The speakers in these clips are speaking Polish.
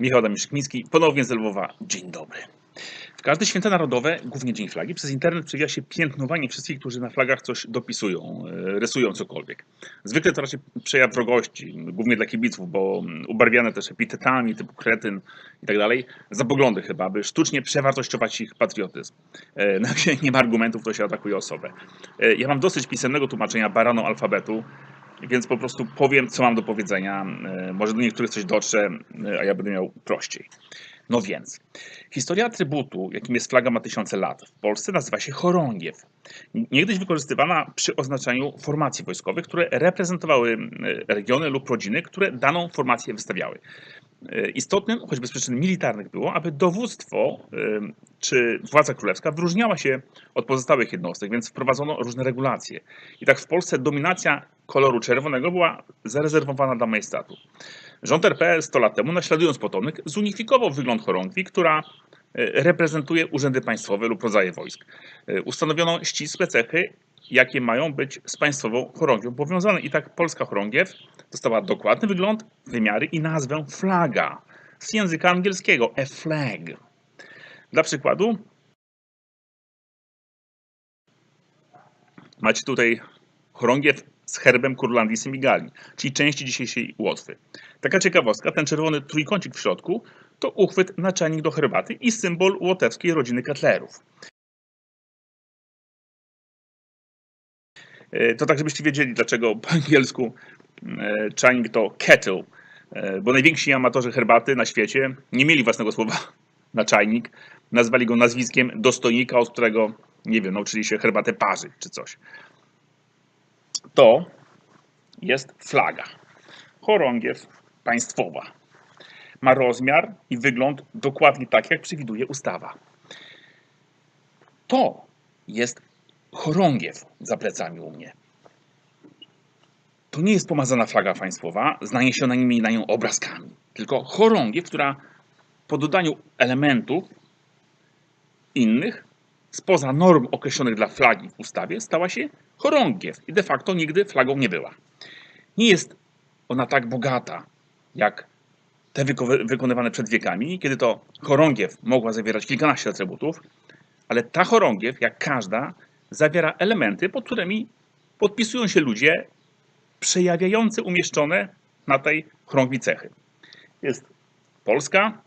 Michał Damiszczyk-Miński, ponownie z Lwowa. Dzień dobry. W każde święta narodowe, głównie Dzień Flagi, przez internet przewija się piętnowanie wszystkich, którzy na flagach coś dopisują, e, rysują cokolwiek. Zwykle to raczej przejaw wrogości, głównie dla kibiców, bo ubarwiane też epitetami typu kretyn i tak dalej, za poglądy chyba, aby sztucznie przewartościować ich patriotyzm. E, No nie ma argumentów, to się atakuje osobę. E, Ja mam dosyć pisemnego tłumaczenia baraną alfabetu, więc po prostu powiem, co mam do powiedzenia. E, Może do niektórych coś dotrze, e, a ja będę miał prościej. No więc, historia atrybutu, jakim jest flaga, ma tysiące lat. W Polsce nazywa się chorągiew. Niegdyś wykorzystywana przy oznaczaniu formacji wojskowych, które reprezentowały e, regiony lub rodziny, które daną formację wystawiały. Istotnym, choćby z przyczyn militarnych, było, aby dowództwo czy władza królewska wyróżniała się od pozostałych jednostek, więc wprowadzono różne regulacje. I tak w Polsce dominacja koloru czerwonego była zarezerwowana dla majestatu. Rząd RP 100 lat temu, naśladując potomek, zunifikował wygląd chorągwi, która e, reprezentuje urzędy państwowe lub rodzaje wojsk. E, Ustanowiono ścisłe cechy, jakie mają być z państwową chorągwią powiązane. I tak polska chorągiew dostała dokładny wygląd, wymiary i nazwę flaga z języka angielskiego, a flag. Dla przykładu macie tutaj chorągiew z herbem Kurlandii Semigalii, czyli części dzisiejszej Łotwy. Taka ciekawostka, ten czerwony trójkącik w środku to uchwyt na czajnik do herbaty i symbol łotewskiej rodziny Ketlerów. To tak, żebyście wiedzieli, dlaczego po angielsku e, czajnik to kettle, e, bo najwięksi amatorzy herbaty na świecie nie mieli własnego słowa na czajnik, nazwali go nazwiskiem dostojnika, od którego, nie wiem, nauczyli się herbatę parzyć czy coś. To jest flaga. Chorągiew państwowa. Ma rozmiar i wygląd dokładnie tak, jak przewiduje ustawa. To jest chorągiew za plecami u mnie. To nie jest pomazana flaga państwowa, znanie się na nią obrazkami, tylko chorągiew, która po dodaniu elementów innych spoza norm określonych dla flagi w ustawie stała się chorągiew i de facto nigdy flagą nie była. Nie jest ona tak bogata jak te wyko- wykonywane przed wiekami, kiedy to chorągiew mogła zawierać kilkanaście atrybutów, ale ta chorągiew, jak każda, zawiera elementy, pod którymi podpisują się ludzie przejawiający umieszczone na tej chorągwi cechy. Jest Polska,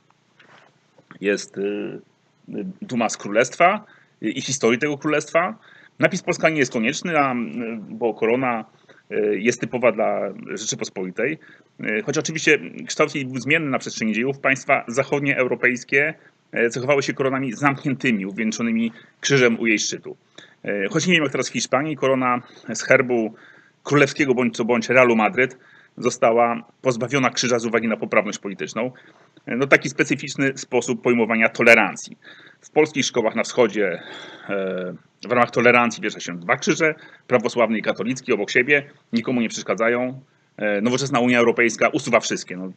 jest y, duma z królestwa y, i historii tego królestwa. Napis Polska nie jest konieczny, y, bo korona jest typowa dla Rzeczypospolitej. Choć oczywiście kształt jej był zmienny na przestrzeni dziejów, państwa zachodnioeuropejskie y, cechowały się koronami zamkniętymi, uwieńczonymi krzyżem u jej szczytu. Y, Choć nie wiem jak teraz w Hiszpanii, korona z herbu królewskiego bądź co bądź Realu Madryt została pozbawiona krzyża z uwagi na poprawność polityczną. No taki specyficzny sposób pojmowania tolerancji. W polskich szkołach na wschodzie e, w ramach tolerancji bierze się dwa krzyże, prawosławny i katolicki obok siebie, nikomu nie przeszkadzają. E, Nowoczesna Unia Europejska usuwa wszystkie. No, e,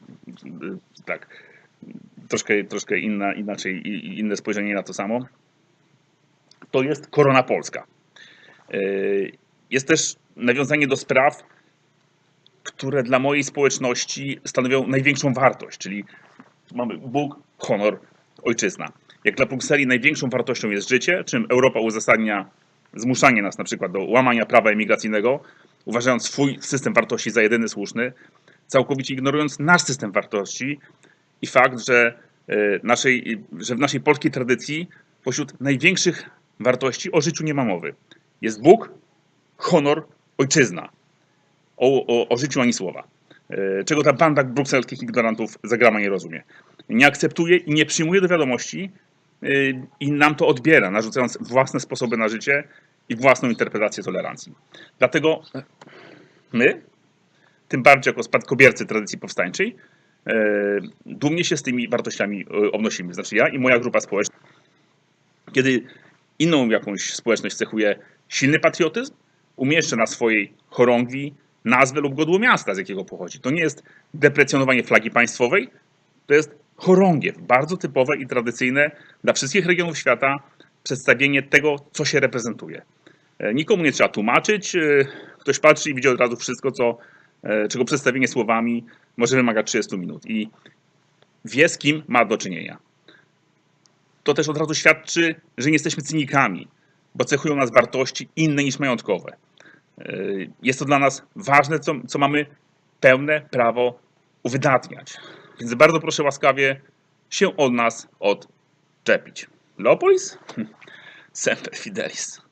tak, troszkę, troszkę inna, inaczej, inne spojrzenie na to samo. To jest korona polska. E, Jest też nawiązanie do spraw, które dla mojej społeczności stanowią największą wartość, czyli mamy Bóg, honor, ojczyzna. Jak dla Brukseli największą wartością jest życie, czym Europa uzasadnia zmuszanie nas na przykład do łamania prawa emigracyjnego, uważając swój system wartości za jedyny słuszny, całkowicie ignorując nasz system wartości i fakt, że, e, naszej, że w naszej polskiej tradycji pośród największych wartości o życiu nie ma mowy. Jest Bóg, honor, ojczyzna. O, o, o życiu ani słowa. E, Czego ta banda brukselskich ignorantów zagrama nie rozumie. Nie akceptuje i nie przyjmuje do wiadomości e, i nam to odbiera, narzucając własne sposoby na życie i własną interpretację tolerancji. Dlatego my, tym bardziej jako spadkobiercy tradycji powstańczej, e, dumnie się z tymi wartościami obnosimy. Znaczy ja i moja grupa społeczna. Kiedy inną jakąś społeczność cechuje silny patriotyzm, umieszcza na swojej chorągwi nazwę lub godło miasta, z jakiego pochodzi. To nie jest deprecjonowanie flagi państwowej, to jest chorągiew, bardzo typowe i tradycyjne dla wszystkich regionów świata przedstawienie tego, co się reprezentuje. E, Nikomu nie trzeba tłumaczyć, e, ktoś patrzy i widzi od razu wszystko, co, e, czego przedstawienie słowami może wymagać 30 minut. I wie z kim ma do czynienia. To też od razu świadczy, że nie jesteśmy cynikami, bo cechują nas wartości inne niż majątkowe. Yy, Jest to dla nas ważne, co, co mamy pełne prawo uwydatniać. Więc bardzo proszę łaskawie się od nas odczepić. Leopolis? Semper Fidelis.